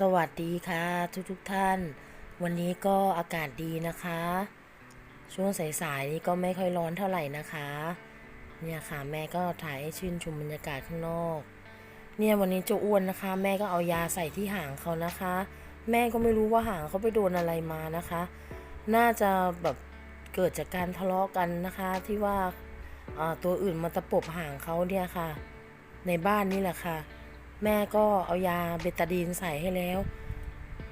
สวัสดีค่ะ ทุกทุกท่าน วันนี้ก็อากาศดีนะคะ ช่วงสายๆนี้ก็ไม่ค่อยร้อนเท่าไหร่นะคะ เนี่ยค่ะแม่ก็ถ่ายให้ชื่นชมบรรยากาศข้างนอก เนี่ยวันนี้เจ้าอ้วนนะคะ แม่ก็เอายาใส่ที่หางเขานะคะ แม่ก็ไม่รู้ว่าหางเขาไปโดนอะไรมานะคะ น่าจะแบบเกิดจากการทะเลาะกันนะคะ ที่ว่าอ่าตัวอื่นมาตะปบหางเขาเนี่ยค่ะ ในบ้านนี่แหละค่ะ แม่ก็เอายาเบตาดีนใส่ให้แล้ว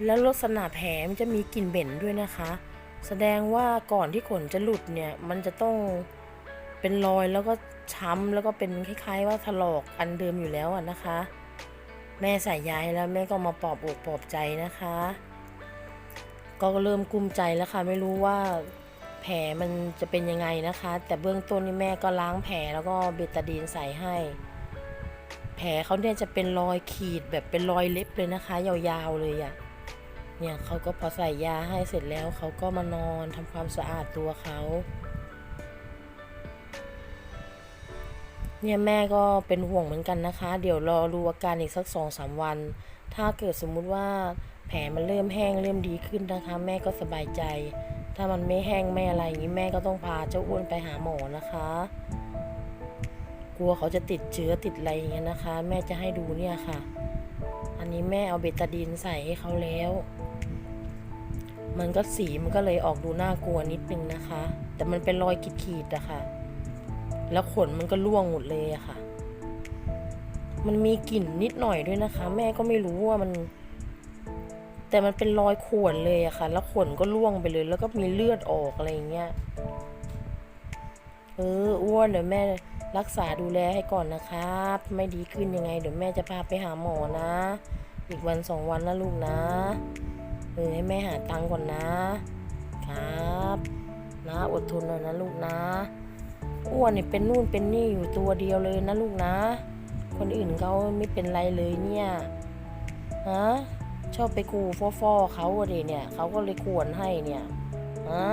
แล้วลักษณะแผลมันจะมีกลิ่นเหม็นด้วยนะคะ แสดงว่าก่อนที่ขนจะหลุดเนี่ย มันจะต้องเป็นรอยแล้วก็ช้ำแล้วก็เป็นคล้ายๆ ว่าถลอกอันเดิมอยู่แล้วอะนะคะ แม่ใส่ยาให้แล้วแม่ก็มาปลอบอกปลอบใจนะคะ ก็เริ่มกุ้มใจแล้วค่ะ ไม่รู้ว่าแผลมันจะเป็นยังไงนะคะ แต่เบื้องต้นนี่แม่ก็ล้างแผลแล้วก็เบตาดีนใส่ให้ ผลเขาเนี่ยจะเป็นรอยขีดแบบเป็นรอยเล็บเลยนะคะ ยาวๆเลยอะ่ะ เนี่ยเขาก็พอใส่ยาให้เสร็จแล้วเขาก็มานอนทำความสะอาดตัวเขาเนี่ยแม่ก็เป็นห่วงเหมือนกันนะคะ เดี๋ยวรอดูอาการอีกสักสองสามวัน ถ้าเกิดสมมุติว่าแผลมันเริ่มแห้งเริ่มดีขึ้นนะคะ แม่ก็สบายใจ ถ้ามันไม่แห้งไม่อะไรอย่างนี้แม่ก็ต้องพาเจ้าอ้วนไปหาหมอนะคะ ลัวเขาจะติดเชื้อติดอะไรอย่างเงี้ยนะคะ แม่จะให้ดูเนี่ยค่ะ อันนี้แม่เอาเบตาดีนใส่ให้เขาแล้ว มันก็สีมันก็เลยออกดูน่ากลัวนิดนึงนะคะ แต่มันเป็นรอยขีดๆอะค่ะ แล้วขนมันก็ร่วงหมดเลยอะค่ะ มันมีกลิ่นนิดหน่อยด้วยนะคะ แม่ก็ไม่รู้ว่ามัน แต่มันเป็นรอยข่วนเลยอะค่ะ แล้วขนก็ร่วงไปเลย แล้วก็มีเลือดออกอะไรอย่างเงี้ยเอออ้วนเดี๋ยวแม่ รักษาดูแลให้ก่อนนะครับ ไม่ดีขึ้นยังไง เดี๋ยวแม่จะพาไปหาหมอนะ อีกวันสองวันนะลูกนะ เออให้แม่หาตังค์ก่อนนะ ครับนะอดทนหน่อยนะลูกนะอ้วนเนี่เป็นนู่นเป็นนี่อยู่ตัวเดียวเลยนะลูกนะ คนอื่นเขาไม่เป็นไรเลยเนี่ยฮะชอบไปกูฟ่อเขาอะดิเนี่ยเขาก็เลยขวนให้เนี่ยฮะ